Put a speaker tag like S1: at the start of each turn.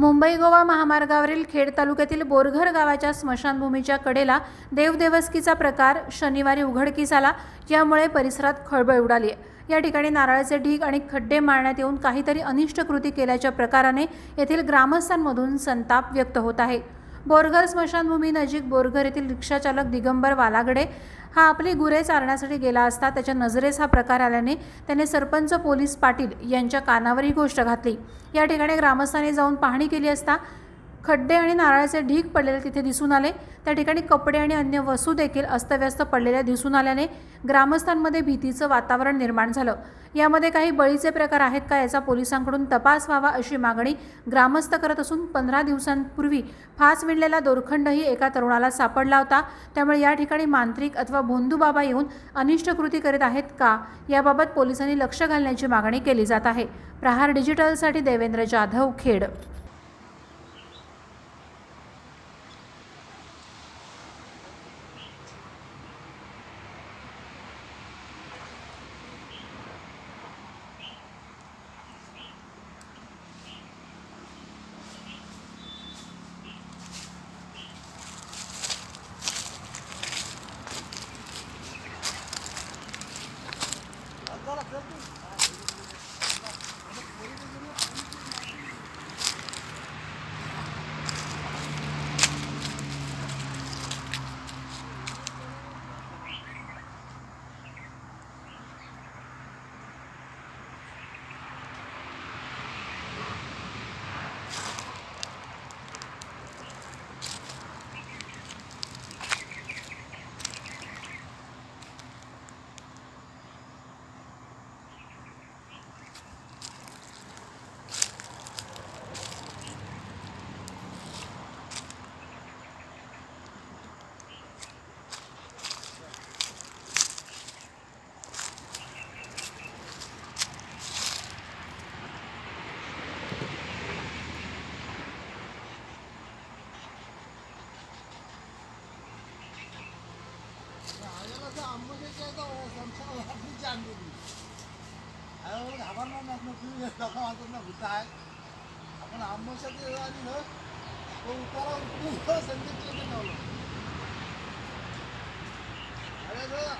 S1: मुंबई गोवा महामार्गावरील खेड तालुक्यातील बोरघर गावाच्या स्मशानभूमीच्या कडेला देवदेवस्कीचा प्रकार शनिवारी उघडकीस आला. यामुळे परिसरात खळबळ उडाली. आहे या ठिकाणी नारळाचे ढीग आणि खड्डे मारण्यात येऊन काहीतरी अनिष्ट कृती केल्याच्या प्रकाराने येथील ग्रामस्थांमधून संताप व्यक्त होत आहे. बोरघर स्मशानभूमी नजीक बोरघर येथील रिक्षाचालक दिगंबर वालागडे हा आपली गुरे चारण्यासाठी गेला असता त्याच्या नजरेस हा प्रकार आल्याने त्याने सरपंच पोलीस पाटील यांच्या कानावर ही गोष्ट घातली. या ठिकाणी ग्रामस्थांनी जाऊन पाहणी केली असता खड्डे आणि नारळाचे ढीग पडलेले तिथे दिसून आले. त्या ठिकाणी कपडे आणि अन्य वस्तू देखील अस्तव्यस्त पडलेल्या दिसून आल्याने ग्रामस्थांमध्ये भीतीचं वातावरण निर्माण झालं. यामध्ये काही बळीचे प्रकार आहेत का याचा पोलिसांकडून तपास व्हावा अशी मागणी ग्रामस्थ करत असून पंधरा दिवसांपूर्वी फास विणलेला दोरखंडही एका तरुणाला सापडला होता. त्यामुळे या ठिकाणी मांत्रिक अथवा भोंदूबाबा येऊन अनिष्ट कृती करीत आहेत का याबाबत पोलिसांनी लक्ष घालण्याची मागणी केली जात आहे. प्रहार डिजिटलसाठी देवेंद्र जाधव खेड.
S2: 얘라서 안 보셨대도 삼차가 하든지 안 되니. 아, 오늘 가만 만나서 그게 나가왔었나 보다. 아까 안 보셨대도 아니네. 또 웃다라고 웃고 생겼지, 그냥. 그래서.